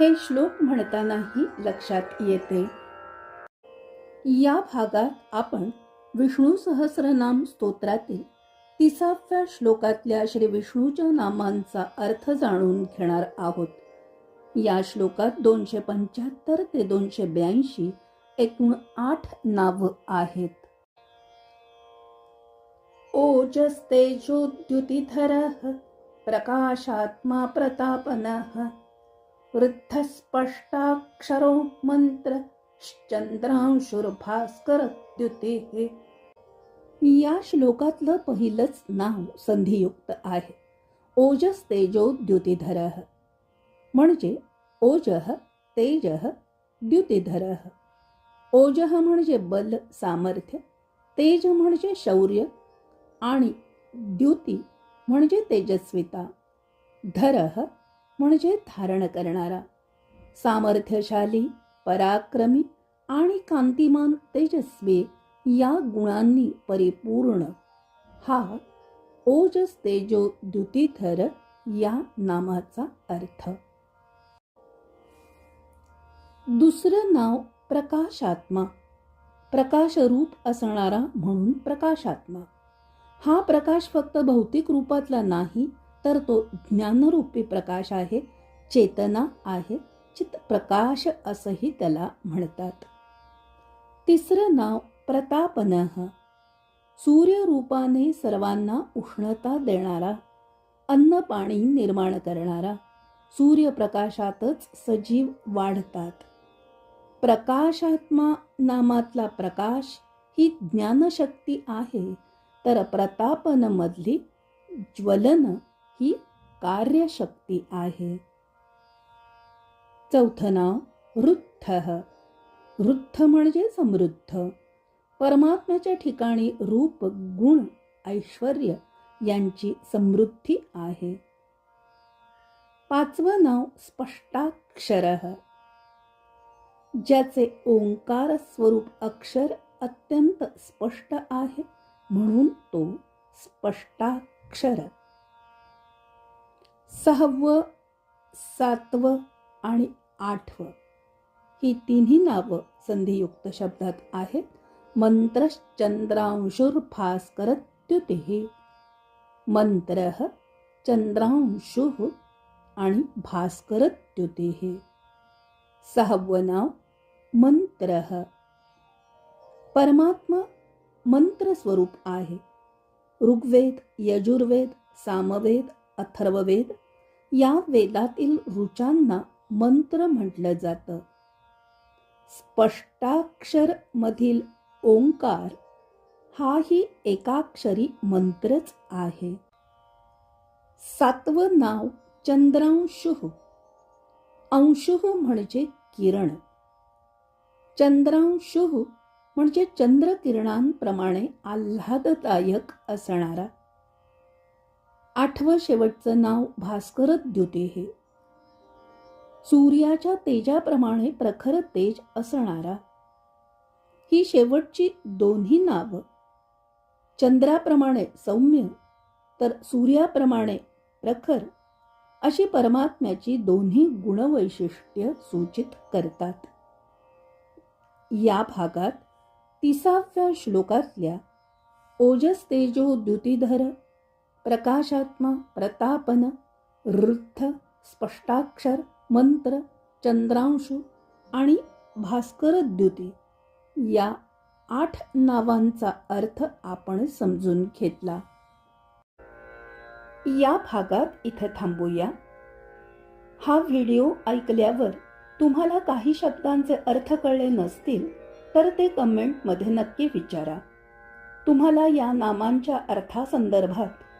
हे श्लोक म्हणतानाही लक्षात येते. या भागात आपण विष्णू सहस्रनाम स्तोत्रातील तिसाव्या श्लोकातल्या श्री विष्णूच्या नामांचा अर्थ जाणून घेणार आहोत. या श्लोकात दोनशे पंच्याहत्तर ते दोनशे ब्याऐंशी एकूण आठ नावं आहेत. ओजस्तेजोद्युतिधरः प्रकाशात्मा प्रतापनः वृद्धस्पष्टाक्षरो मंत्र हे या श्लोकातलं पहिलंच नाव संधियुक्त आहे. ओजस तेजो द्युतिधर म्हणजे ओजः तेजः द्युतिधरः. ओज म्हणजे बल सामर्थ्य. तेज म्हणजे शौर्य. आणि द्युती म्हणजे तेजस्विता. धरः म्हणजे धारण करणारा. सामर्थ्यशाली पराक्रमी आणि कांतिमान तेजस्वी या गुणांनी परिपूर्ण. हा ओजस तेजो द्युतीथर या नामाचा अर्थ. दुसरं नाव प्रकाशात्मा. प्रकाशरूप असणारा म्हणून प्रकाशात्मा. हा प्रकाश फक्त भौतिक रूपातला नाही तर तो ज्ञानरूपी प्रकाश आहे चेतना आहे चित प्रकाश असंही त्याला म्हणतात. तिसरं नाव प्रतापनः. सूर्यरूपाने सर्वांना उष्णता देणारा अन्न पाणी निर्माण करणारा सूर्यप्रकाशातच सजीव वाढतात. प्रकाशात्मा नामातला प्रकाश ही ज्ञानशक्ती आहे तर प्रतापनमधली ज्वलन ही कार्यशक्ती आहे. चौथं नाव वृद्ध वृद्ध म्हणजे समृद्ध. परमात्म्याच्या ठिकाणी रूप गुण ऐश्वर यांची समृद्धी आहे. पाचवं नाव स्पष्टाक्षर. ज्याचे ओंकार स्वरूप अक्षर अत्यंत स्पष्ट आहे म्हणून तो स्पष्टाक्षर. सहावं सातवं आणि आठवं. ही तिन्ही नावं संधियुक्त शब्दात आहेत. मंत्रश्चंद्रांशुर्भास्करत्युतिः. मंत्र चंद्रांशुः आणि भास्करत्युतिः. सहावं नाव मंत्र. परमात्मा मंत्र स्वरूप आहे. ऋग्वेद यजुर्वेद सामवेद अथर्ववेद या वेदातील ऋचांना मंत्र म्हटलं जातं. स्पष्टाक्षर मधील ओंकार हाही एकाक्षरी मंत्रच आहे. सातवं नाव चंद्रांशुः. अंशुः म्हणजे किरण. चंद्रांशुः म्हणजे चंद्रकिरणांप्रमाणे आल्हाददायक असणारा आठवं शेवटचं नाव भास्करद्युती हे. सूर्याच्या तेजाप्रमाणे प्रखर तेज असणारा ही शेवटची दोन्ही नावं. चंद्राप्रमाणे सौम्य तर सूर्याप्रमाणे प्रखर अशी परमात्म्याची दोन्ही गुणवैशिष्ट्य सूचित करतात. या भागात तिसाव्या श्लोकातल्या ओजस तेजो द्युतीधर प्रकाशात्मा प्रतापन वृद्ध स्पष्टाक्षर मंत्र चंद्रांशू आणि भास्कर द्युती. या आठ नावांचा अर्थ आपण समजून घेतला. या भागात इथं थांबूया. हा व्हिडिओ ऐकल्यावर तुम्हाला काही शब्दांचे अर्थ कळले नसतील तर ते कमेंटमध्ये नक्की विचारा. तुम्हाला या नामांच्या अर्थासंदर्भात